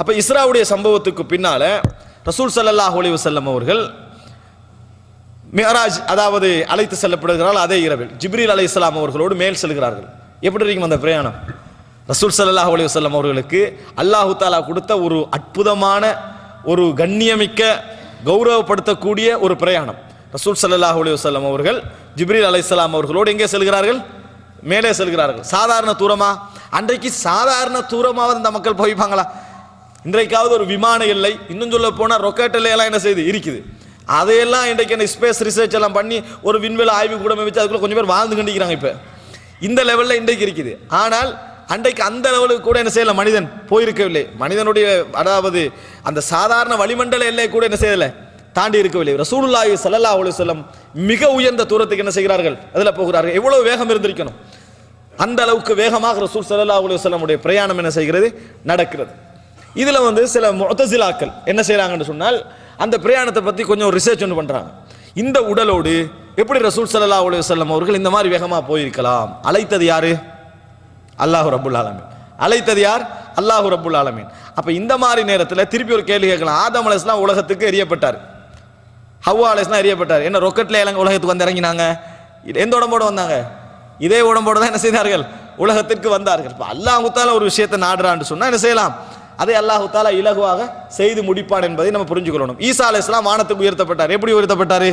அப்ப இஸ்ராவுடைய சம்பவத்துக்கு பின்னால ரசூல் சல்லல்லாஹ் ஒளிவு செல்லம் அவர்கள் மியராஜ் அதாவது அழைத்து செல்லப்படுகிறார்கள் அதே இரவில். ஜிப்ரீல் அலைஹிஸ்ஸலாம் அவர்களோடு மேல் செல்கிறார்கள். எப்படி இருக்கும் அந்த பிரயாணம்? ரசூல் சல்லாஹ் அலைஹி வஸல்லம் அவர்களுக்கு அல்லாஹு தாலா கொடுத்த ஒரு அற்புதமான ஒரு கண்ணியமிக்க கௌரவப்படுத்தக்கூடிய ஒரு பிரயாணம். ரசூல் சல்லாஹ் அலைஹி வஸல்லம் அவர்கள் ஜிப்ரீல் அலைஹிஸ்ஸலாம் அவர்களோடு எங்கே செல்கிறார்கள்? மேலே செல்கிறார்கள். சாதாரண தூரமா? அன்றைக்கு சாதாரண தூரமாவது இந்த மக்கள் போய்ப்பாங்களா? இன்றைக்காவது ஒரு விமான எல்லை. இன்னும் சொல்ல போனால் ரொக்கெட் எல்லாம் என்ன செய்யுது இருக்குது. அதையெல்லாம் இன்றைக்கு என்ன ஸ்பேஸ் ரிசர்ச் எல்லாம் பண்ணி ஒரு விண்வெளி ஆய்வு கூட வச்சு அதுக்குள்ள கொஞ்சம் பேர் வாழ்ந்து கண்டிக்கிறாங்க இப்போ. இந்த லெவலில் இன்றைக்கு இருக்குது. ஆனால் அன்றைக்கு அந்த லெவலுக்கு கூட என்ன செய்யல? மனிதன் போயிருக்கவில்லை. மனிதனுடைய அதாவது அந்த சாதாரண வளிமண்டல எல்லை கூட என்ன செய்யலை? தாண்டி இருக்கவில்லை. ரசூலுல்லாஹி சல்லா அலி செல்லம் மிக உயர்ந்த தூரத்துக்கு என்ன செய்கிறார்கள்? அதில் போகிறார்கள். எவ்வளோ வேகம் இருந்திருக்கணும்? அந்த அளவுக்கு வேகமாக ரசூல் சல்லா அலைஹி வஸல்லமுடைய பிரயாணம் என்ன செய்கிறது? நடக்கிறது. இதில் வந்து சில முத்தசிலாக்கள் என்ன செய்கிறாங்கன்னு சொன்னால் அந்த பிரயாணத்தை பற்றி கொஞ்சம் ரிசர்ச் ஒன்று பண்ணுறாங்க இந்த உடலோடு எப்படி ரசூல் சல்லா அலைஹி வஸல்லம் அவர்கள் இந்த மாதிரி வேகமாக போயிருக்கலாம்? அழைத்தது யாரு? அல்லாஹு ரபுல் ஆலமீன். அழைத்தது யார்? அல்லாஹு ரபுல் ஆலமீன். அப்போ இந்த மாதிரி நேரத்தில் திருப்பி ஒரு கேள்வி கேட்கலாம். ஆதம் அலைஸ்லாம் உலகத்துக்கு எரியப்பட்டார். ஹவ்வா அலைஹிஸ்ஸலாம் எரியப்பட்டார். என்ன ரொக்கெட்ல எல்லாம் உலகத்துக்கு வந்து இறங்கினாங்க? இது எந்த உடம்போடு வந்தாங்க? இதே உடம்போடு தான் என்ன செய்தார்கள்? உலகத்திற்கு வந்தார்கள். இப்போ அல்லாஹ் ஒரு விஷயத்தை நாடுறான்னு சொன்னால் என்ன செய்யலாம்? அதை அல்லாஹு தாலா இலகுவாக செய்து முடிப்பான் என்பதை நம்ம புரிஞ்சுக்கொள்ளணும். ஈசா அலைஹிஸ்ஸலாம் வானத்துக்கு உயர்த்தப்பட்டார். எப்படி உயர்த்தப்பட்டாரு?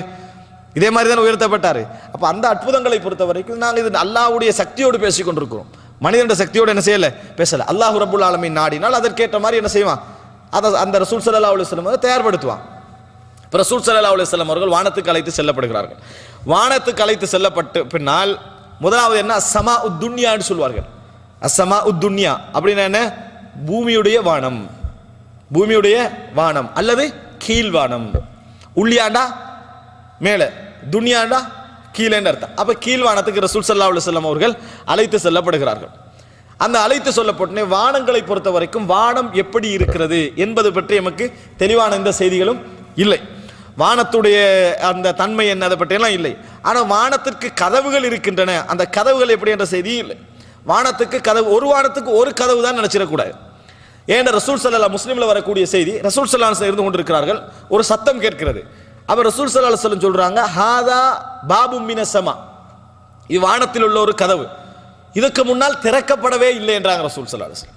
இதே மாதிரி தான் உயர்த்தப்பட்டார். அப்போ அந்த அற்புதங்களை பொறுத்த வரைக்கும் நாங்கள் இது அல்லாஹ்வுடைய சக்தியோடு பேசிக்கொண்டிருக்கிறோம் மனிதனுடைய சக்தியோடு என்ன செய்யலை? பேசலை. அல்லாஹ் ரபுல் ஆலமீன் நாடினால் அதற்கேற்ற மாதிரி என்ன செய்வான்? அதை அந்த ரசூல் சல்லா அலைஹி வஸல்லம் அதை தயார்படுத்துவான். இப்போ ரசூல் சல்லா அலைஹி அவர்கள் வானத்துக்கு அழைத்து செல்லப்படுகிறார்கள். வானத்துக்கு அழைத்து செல்லப்பட்டு பின்னால் முதலாவது என்ன? அஸ்ஸமா உத்துன்யான்னு சொல்வார்கள். அஸ்ஸமா உத்துன்யா அப்படின்னா என்ன? பூமியுடைய வானம். பூமியுடைய வானம் அல்லது கீழ் வானம் உள்ளியாண்டா மேலே. துனியாண்டா கீழேன்னு அர்த்தம். அப்போ கீழ் வானத்துக்கு ரசூல் சல்லா உள்ள அவர்கள் அழைத்து செல்லப்படுகிறார்கள். அந்த அழைத்து சொல்லப்பட்டனே வானங்களை பொறுத்த வரைக்கும் வானம் எப்படி இருக்கிறது என்பது பற்றி நமக்கு தெளிவான எந்த செய்திகளும் இல்லை. வானத்துடைய அந்த தன்மை என்ன அதை பற்றியெல்லாம் இல்லை. ஆனால் வானத்திற்கு கதவுகள் இருக்கின்றன. அந்த கதவுகள் எப்படி என்ற செய்தியும் இல்லை. வானத்துக்கு கதவு ஒரு வானத்துக்கு ஒரு கதவு தான் நினைச்சிடக்கூடாது. ஏன் ரசூல் சல்லா முஸ்லீமில் வரக்கூடிய செய்தி ரசூல் சல்லா இருந்து கொண்டிருக்கிறார்கள். ஒரு சத்தம் கேட்கிறது. அவர் ரசூல் சல்லா சொல்லம் சொல்கிறாங்க ஹாதா பாபு மினசமா இது வானத்தில் உள்ள ஒரு கதவு. இதுக்கு முன்னால் திறக்கப்படவே இல்லை என்றாங்க ரசூல் சல்லா அலுவலம்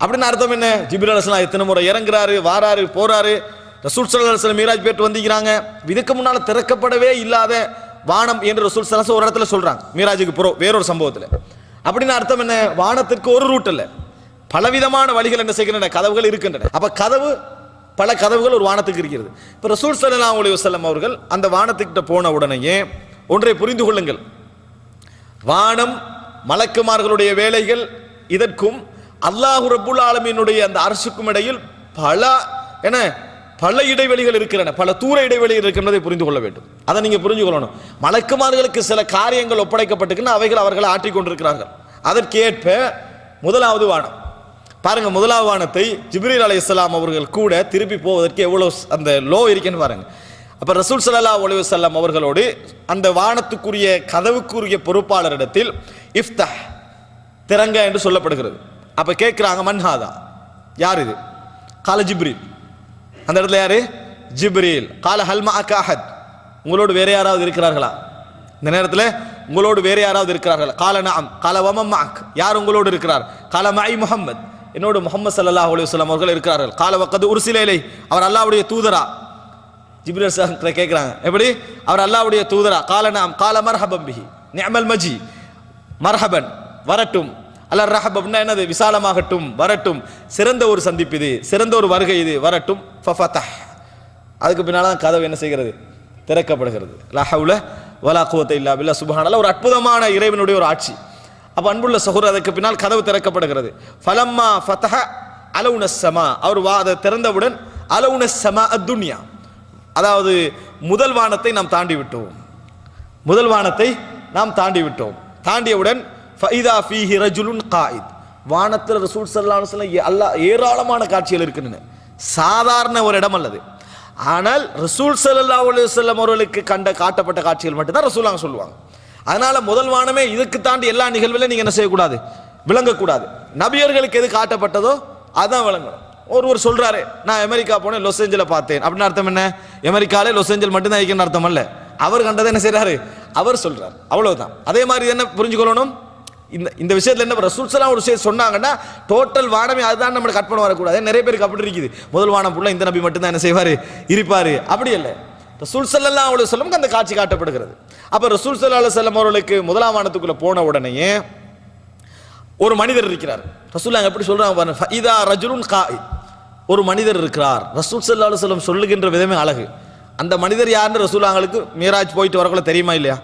அப்படின்னு அர்த்தம் என்ன? ஜிபிர் அலுவலாம் எத்தனை முறை இறங்குறாரு வாராரு போறாரு. ரசூல் சல்லா அலுவலம் மீராஜ் பேட்டு வந்திக்கிறாங்க இதுக்கு முன்னால் திறக்கப்படவே இல்லாத வானம் என்று ரசூல் சல்லாஸ் ஒரு இடத்துல சொல்கிறாங்க மீராஜுக்கு புறம் வேறொரு சம்பவத்தில். அப்படின்னு அர்த்தம் என்ன? வானத்திற்கு ஒரு ரூட் இல்லை. பலவிதமான வழிகள் என்ன செய்கின்றன? கதவுகள் இருக்கின்றன. அப்ப கதவு பல கதவுகள் ஒரு வானத்துக்கு இருக்கிறது. இப்போ ரசூல் சல்லா அலைஹி வசல்லம் அவர்கள் அந்த வானத்துக்கிட்ட போன உடனேயே ஒன்றை புரிந்து கொள்ளுங்கள். வானம் மலக்குமார்களுடைய வேலைகள் இதற்கும் அல்லாஹு ரபுல் ஆலமீனுடைய அந்த அரசுக்கும் இடையில் பல என பல இடைவெளிகள் இருக்கின்றன. பல தூர இடைவெளிகள் இருக்கின்றதை புரிந்து கொள்ள வேண்டும். அதை நீங்க புரிஞ்சு கொள்ளணும். மலக்குமார்களுக்கு சில காரியங்கள் ஒப்படைக்கப்பட்டுக்குன்னு அவைகள் அவர்கள் ஆற்றிக்கொண்டிருக்கிறார்கள். அதற்கேற்ப முதலாவது வானம். பாருங்க முதலாவது வானத்தை ஜிப்ரீல் இஸ்லாம் அவர்கள் கூட திருப்பி போவதற்கு எவ்வளவு அந்த லோ இருக்குன்னு பாருங்க. அப்ப ரசூல் சல்லா ஒலி வஸல்லம் அவர்களோடு அந்த வானத்துக்குரிய கதவுக்குரிய பொறுப்பாளரிடத்தில் இஃப்தா திறங்க என்று சொல்லப்படுகிறது. அப்ப கேட்கிறாங்க மன்ஹாதா யார் இது? கால ஜிப்ரீல். அந்த இடத்துல யாரு? ஜிப்ரீல். கால ஹல்மா அகாஹத் உங்களோடு வேற யாராவது இருக்கிறார்களா? இந்த நேரத்தில் உங்களோடு வேற யாராவது இருக்கிறார்களா? கால நாம் கால வமம்மாக் யார் உங்களோடு இருக்கிறார்? கால மாய் முஹம்மத். என்னோடு முகமது ஸல்லல்லாஹு அலைஹி வஸல்லம் அவர்கள் இருக்கிறார்கள். கால வக்கது சிலையிலே அவர் அல்லாவுடைய தூதரா. ஜிப்ரீல் சார் கேட்குறாங்க. எப்படி? அவர் அல்லாவுடைய தூதரா. கால நாம் கால மர்ஹபம் பிஹி. நியமல் மஜி. மர்ஹபன். வரட்டும். அல்ல ரஹபம்னா என்னது? விசாலமாகட்டும். வரட்டும். சிறந்த ஒரு சந்திப்பு இது. சிறந்த ஒரு வருகை இது. வரட்டும். ஃபஃபதஹ். அதுக்கு பின்னால் தான் கதவு என்ன செய்கிறது? திறக்கப்படுகிறது. லஹவுல வலா குவத்தை இல்லா பில்லா. சுபஹானல்ல ஒரு அற்புதமான இறைவனுடைய ஒரு ஆட்சி. அப்போ அன்புள்ள சகோதரர் அதற்கு பின்னால் கதவு திறக்கப்படுகிறது. ஃபலம்மா ஃபதஹ அலவுன சமா அவர் வா அதை திறந்தவுடன் அலவுன சமா அத்துன்யா. அதாவது முதல் வானத்தை நாம் தாண்டி விட்டோம். முதல் வானத்தை நாம் தாண்டி விட்டோம். தாண்டியவுடன் ஃபைதா ஃபீஹி ரஜுலுன் காயித். வானத்தில் ரசூல் ஸல்லல்லாஹு சொல்ல அல்லா ஏராளமான காட்சிகள் இருக்கின்றன. சாதாரண ஒரு இடம் அல்லது. ஆனால் ரசூல் சல்லா அலைஹி வஸல்லம் அவர்களுக்கு கண்ட காட்டப்பட்ட காட்சிகள் மட்டும்தான் ரசூலாங்க சொல்லுவாங்க. அதனால முதல் வானமே இதுக்கு தாண்டி எல்லா நிகழ்வுலையும் நீங்க என்ன செய்யக்கூடாது? விளங்கக்கூடாது. நபியர்களுக்கு எது காட்டப்பட்டதோ அதான் விளங்கணும். ஒருவர் சொல்றாரு நான் அமெரிக்கா போனேன் லாஸ் ஏஞ்சலை பார்த்தேன். அப்படின்னு அர்த்தம் என்ன? அமெரிக்காலே லொஸ் ஏஞ்சல் மட்டும்தான் இருக்குன்னு அர்த்தம் அல்ல. அவர் கண்டதை என்ன செய்யறாரு அவர் சொல்றார். அவ்வளவுதான். அதே மாதிரி என்ன புரிஞ்சுக்கொள்ளணும்? இந்த இந்த விஷயத்தில் என்ன ரசூல்ஸ்லாம் ஒரு விஷயம் சொன்னாங்கன்னா டோட்டல் வானமே அதுதான் நம்ம கற்பனை வரக்கூடாது. நிறைய பேருக்கு அப்படி இருக்குது. முதல் வானம் ஃபுல்லாக இந்த நபி மட்டும்தான் என்ன செய்வார்? இருப்பார். அப்படி இல்லை ரசூல் சல்லா அலைஹி வஸல்லம் அந்த காட்சி காட்டப்படுகிறது. அப்போ ரசூல் சல்லா அலைஹி அவர்களுக்கு முதலாம் வானத்துக்குள்ள போன உடனேயே ஒரு மனிதர் இருக்கிறார். ரசூல் அங்கே எப்படி சொல்கிறாங்க பாருங்க ஃபஇதா ரஜுலுன் கா ஒரு மனிதர் இருக்கிறார். ரசூல் சல்லா அலைஹி சொல்லுகின்ற விதமே அழகு. அந்த மனிதர் யாருன்னு ரசூல் அவங்களுக்கு மீராஜ் போயிட்டு வரக்குள்ள தெரியுமா இல்லையா?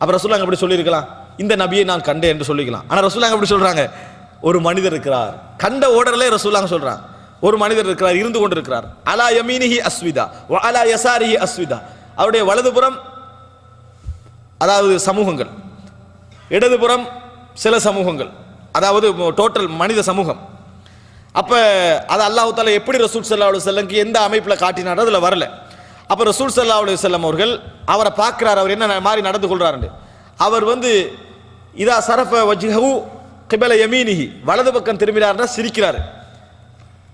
அப்ப ரசூலாங்க எப்படி சொல்லியிருக்கலாம்? இந்த நபியை நான் கண்டேன் என்று சொல்லிக்கலாம். ஆனா ரசூலாங்க எப்படி சொல்கிறாங்க ஒரு மனிதர் இருக்கிறார். கண்ட ஓடர்லே ரசூலாங்க சொல்கிறாங்க ஒரு மனிதர் இருக்கிறார் இருந்து கொண்டிருக்கிறார். அலா யமீனிஹி அஸ்விதா அலா யசாரிஹி அஸ்விதா. அவருடைய வலதுபுறம் அதாவது சமூகங்கள். இடதுபுறம் சில சமூகங்கள். அதாவது டோட்டல் மனித சமூகம். அப்போ அது அல்லாஹு தாலா எப்படி ரசூல் சல்லா அலி செல்லம்க்கு எந்த அமைப்பில் காட்டினாரோ அதில் வரல. அப்போ ரசூல் சல்லா அலி செல்லம் அவர்கள் அவரை பார்க்கிறார் அவர் என்ன மாதிரி நடந்து கொள்றாரு அவர் வந்து இதா சரஃப வஜ்ஹூ கிபல யமீனிஹி. வலது பக்கம் திரும்பினார்னா சிரிக்கிறார்.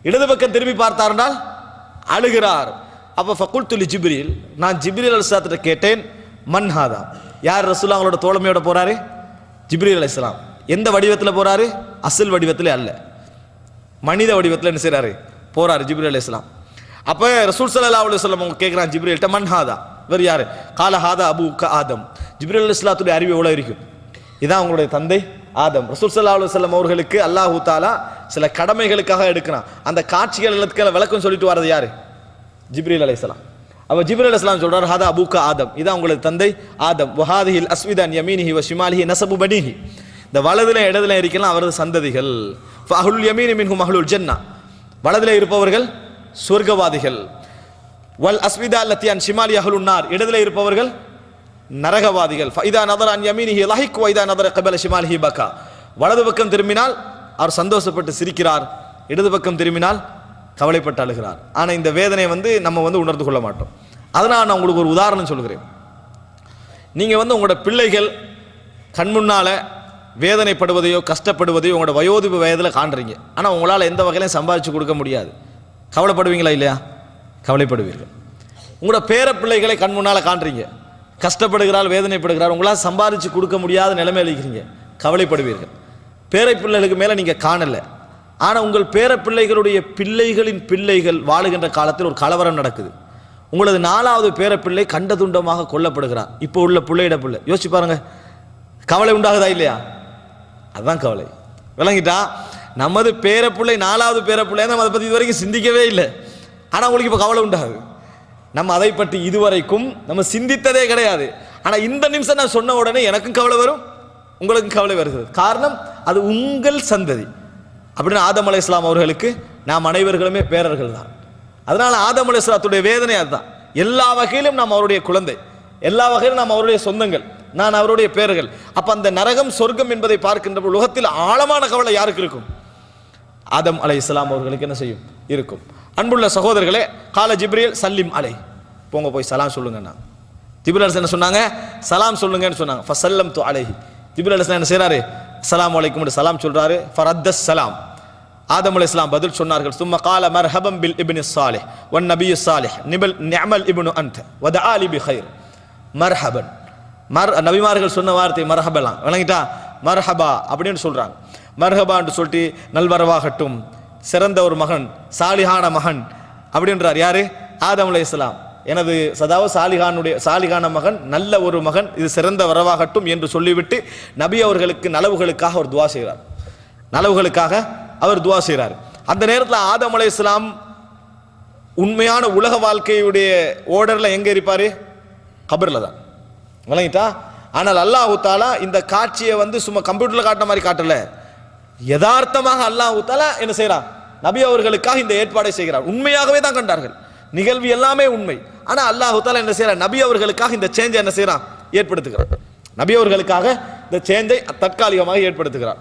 இடது பக்கம் திரும்பி பார்த்தார்னால் அழுகிறார். அப்போ ஃபக்குல் துலி ஜிப்ரில் நான் ஜிப்ரில் அலிஸ்லாத்திட்ட கேட்டேன் மன்ஹாதா யார் ரசூலாங்களோட தோழமையோட போறாரு? ஜிப்ரீல் அலிஸ்லாம் எந்த வடிவத்தில் போகிறாரு அசல் வடிவத்தில் அல்ல. மனித வடிவத்தில் என்ன செய்றாரு? போறாரு ஜிப்ரீல் அலிஸ்லாம் அப்போ ரசூல் சல்லா அலி அவங்க கேட்குறான் ஜிப்ரீல்ட்ட மன்ஹாதா இவர் யார்? கால ஹாதா அபு ஆதம். ஜிப்ரீல் அலிஸ்லாத்துடைய அறிவு எவ்வளோ இருக்கும் இதான் அவங்களுடைய தந்தை ஆதம். ரசூல் சல்லா அலி அவர்களுக்கு அல்லாஹூ தாலா சில கடமைகளுக்காக எடுக்கிறான். அந்த காட்சிகள் எல்லாத்துக்கு விளக்கம் சொல்லிட்டு வர்றது யாரு? ஜிப்ரீல் அலைசலாம் அப்ப ஜிப்ரி அலைஹிஸ்ஸலாம் சொல்கிறார் ஹதா அபூக்க ஆதம். இதான் உங்களது தந்தை ஆதம். வஹாதிஹில் அஸ்விதான் யமீனிஹி வ ஷிமாலிஹி நசபு பனீஹி. இந்த வலதுல இடதுல இருக்கலாம் அவரது சந்ததிகள். ஃபஹுல் யமீனி மின்ஹும் அஹ்லுல் ஜன்னா. வலதுல இருப்பவர்கள் சொர்க்கவாதிகள். வல் அஸ்விதா லத்தியான் ஷிமாலி அஹ்லுன் நார். இடதுல இருப்பவர்கள் நரகவாதிகள். ஃபைதா நதர் அன் யமீனிஹி லஹிக் வைதா நதர் கபல ஷிமாலிஹி பக்கா வலது பக்கம் திரும்பினால் அவர் சந்தோஷப்பட்டு சிரிக்கிறார். இடது பக்கம் திரும்பினால் கவலைப்பட்டு அழுகிறார். ஆனால் இந்த வேதனை வந்து நம்ம வந்து உணர்ந்து கொள்ள மாட்டோம். அதனால் நான் உங்களுக்கு ஒரு உதாரணம் சொல்கிறேன். நீங்கள் வந்து உங்களோட பிள்ளைகள் கண்முன்னால் வேதனைப்படுவதையோ கஷ்டப்படுவதையோ உங்களோட வயோதிப வயதில் காண்றீங்க. ஆனால் உங்களால் எந்த வகையிலையும் சம்பாதிச்சு கொடுக்க முடியாது. கவலைப்படுவீங்களா இல்லையா? கவலைப்படுவீர்கள். உங்களோட பேர பிள்ளைகளை கண் முன்னால் காண்றீங்க. கஷ்டப்படுகிறார் வேதனைப்படுகிறார் உங்களால் சம்பாதிச்சு கொடுக்க முடியாத நிலைமை இருக்கிறீங்க. கவலைப்படுவீர்கள். பேரை பிள்ளைகளுக்கு மேலே நீங்கள் காணலை. ஆனால் உங்கள் பேர பிள்ளைகளுடைய பிள்ளைகளின் பிள்ளைகள் வாழுகின்ற காலத்தில் ஒரு கலவரம் நடக்குது. உங்களது நாலாவது பேர பிள்ளை கண்ட கொல்லப்படுகிறார் இப்போ உள்ள பிள்ளையிட பிள்ளை. யோசிச்சு பாருங்க. கவலை உண்டாகுதா இல்லையா? அதுதான் கவலை. விளங்கிட்டா? நமது பேர பிள்ளை நாலாவது பேர பிள்ளை நம்ம அதை பற்றி இது வரைக்கும் சிந்திக்கவே இல்லை. ஆனால் உங்களுக்கு இப்போ கவலை உண்டாகுது. நம்ம அதை பற்றி இதுவரைக்கும் நம்ம சிந்தித்ததே கிடையாது. ஆனால் இந்த நிமிஷம் நான் சொன்ன உடனே எனக்கும் கவலை வரும். உங்களுக்கும் கவலை வருகிறது. காரணம் அது உங்கள் சந்ததி. அப்படின்னு ஆதம் அலை இஸ்லாம் அவர்களுக்கு நாம் அனைவர்களுமே பேரர்கள் தான். அதனால ஆதம் அலை இஸ்லாத்துடைய வேதனை அதுதான். எல்லா வகையிலும் நாம் அவருடைய குழந்தை. எல்லா வகையிலும் நாம் அவருடைய சொந்தங்கள். நான் அவருடைய பேர்கள். அப்ப அந்த நரகம் சொர்க்கம் என்பதை பார்க்கின்ற உலகத்தில் ஆழமான கவலை யாருக்கு இருக்கும்? ஆதம் அலை இஸ்லாம் அவர்களுக்கு என்ன செய்யும்? இருக்கும். அன்புள்ள சகோதரர்களே கால ஜிப்ரியல் சல்லிம் அலை. போங்க போய் சலாம் சொல்லுங்கண்ணா ஜிப்ரல் அலிஸ் என்ன சொன்னாங்க? சலாம் சொல்லுங்கன்னு சொன்னாங்க. ஃபசல்லம் து அலைஹி ஜிப்ரல் என்ன செய்றாரு? சலாம் அலைக்கும் சலாம் சொல்றாரு. ஃபரத்த சலாம். ஆதம் அலி இஸ்லாம் பதில் சொன்னார்கள். சும்மா கால மர்ஹபம் பில் இபின் சாலிஹ் ஒன் நபி சாலிஹ் நிபல் நியமல் இப்னு அன்த் வதஆலி பி ஹைர் மர்ஹபன். மர் நபிமார்கள் சொன்ன வார்த்தை மர்ஹபலாம். விளங்கிட்டா? மர்ஹபா அப்படின்னு சொல்கிறாங்க மர்ஹபான்னு சொல்லிட்டு நல்வரவாகட்டும் சிறந்த ஒரு மகன் சாலிஹான மகன் அப்படின்றார். யாரு? ஆதம் அலி இஸ்லாம் எனது சதாவ சாலிகானுடைய சாலிகான மகன் நல்ல ஒரு மகன் இது சிறந்த வரவாகட்டும் என்று சொல்லிவிட்டு நபி அவர்களுக்கு நலவுகளுக்காக அவர் துவா செய்கிறார். நலவுகளுக்காக அவர் துவா செய்கிறார். அந்த நேரத்தில் ஆதம் அலை இஸ்லாம் உண்மையான உலக வாழ்க்கையுடைய ஓடரில் எங்கே இருப்பார்? கபரில் தான். விளங்கிட்டா? ஆனால் அல்லாஹு தாலா இந்த காட்சியை வந்து சும்மா கம்ப்யூட்டரில் காட்டின மாதிரி காட்டல. யதார்த்தமாக அல்லாஹு தாலா என்ன செய்கிறான் நபி அவர்களுக்காக இந்த ஏற்பாடை செய்கிறார். உண்மையாகவே தான் கண்டார்கள். நிகழ்வு எல்லாமே உண்மை. ஆனால் அல்லாஹு தாலா என்ன செய்யறான் நபி அவர்களுக்காக இந்த சேஞ்சை என்ன செய்யறான் ஏற்படுத்துகிறான். நபி அவர்களுக்காக இந்த சேஞ்சை தற்காலிகமாக ஏற்படுத்துகிறார்